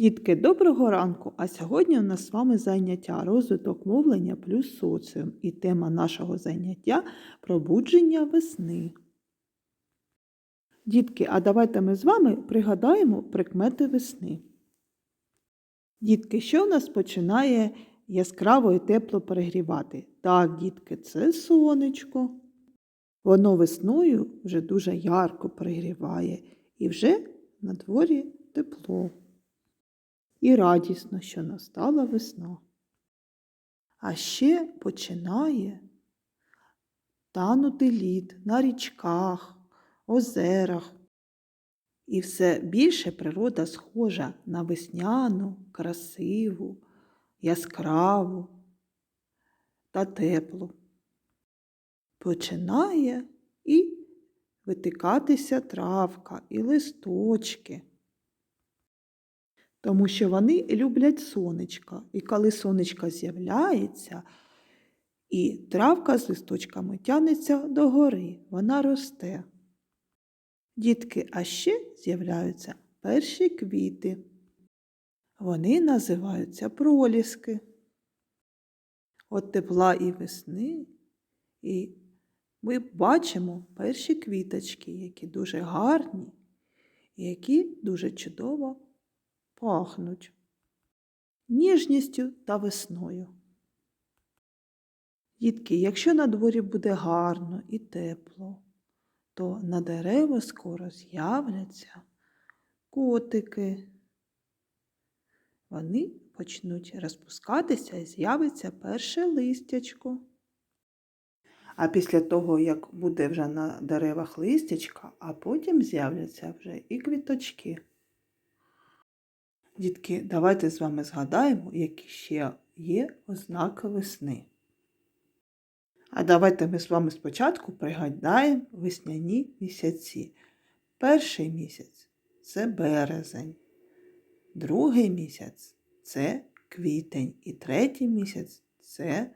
Дітки, доброго ранку! А сьогодні у нас з вами заняття розвиток мовлення плюс соціум. І тема нашого заняття пробудження весни. Дітки, а давайте ми з вами пригадаємо прикмети весни. Дітки, що у нас починає яскраво і тепло перегрівати? Так, дітки, це сонечко. Воно весною вже дуже ярко перегріває і вже на дворі тепло і радісно, що настала весна. А ще починає танути лід на річках, озерах. І все більше природа схожа на весняну, красиву, яскраву та теплу. Починає і витикатися травка, і листочки тому що вони люблять сонечко. І коли сонечко з'являється, і травка з листочками тянеться догори, вона росте. Дітки, а ще з'являються перші квіти. Вони називаються проліски. От тепла і весни, і ми бачимо перші квіточки, які дуже гарні, які дуже чудово пахнуть ніжністю та весною. Дітки, якщо на дворі буде гарно і тепло, то на дерева скоро з'являться котики. Вони почнуть розпускатися і з'явиться перше листячко. А після того, як буде вже на деревах листячка, а потім з'являться вже і квіточки. Дітки, давайте з вами згадаємо, які ще є ознаки весни. А давайте ми з вами спочатку пригадаємо весняні місяці. Перший місяць це березень, другий місяць це квітень і третій місяць це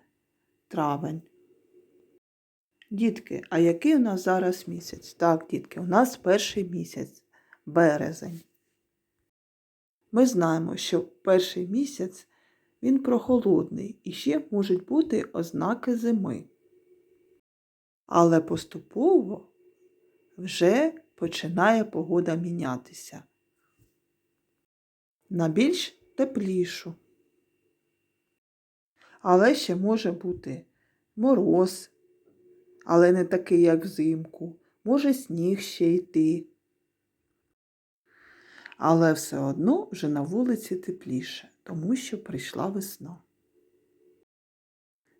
травень. Дітки, а який у нас зараз місяць? Так, дітки, у нас перший місяць березень. Ми знаємо, що перший місяць він прохолодний і ще можуть бути ознаки зими. Але поступово вже починає погода мінятися на більш теплішу. Але ще може бути мороз, але не такий, як взимку, може сніг ще йти але все одно вже на вулиці тепліше, тому що прийшла весна.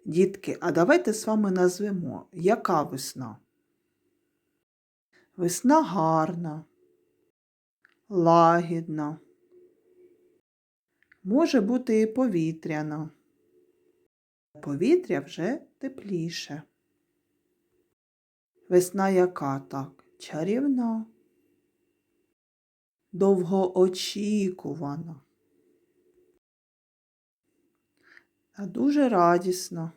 Дітки, а давайте з вами назвемо, яка весна? Весна гарна, лагідна, може бути і повітряна. Повітря вже тепліше. Весна яка так? Чарівна довгоочікувано. Та дуже радісно.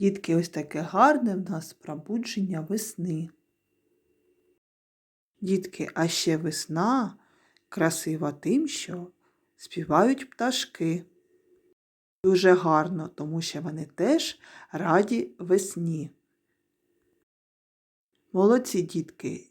Дітки, ось таке гарне в нас пробудження весни. Дітки, а ще весна красива тим, що співають пташки. Дуже гарно, тому що вони теж раді весні. Молодці дітки,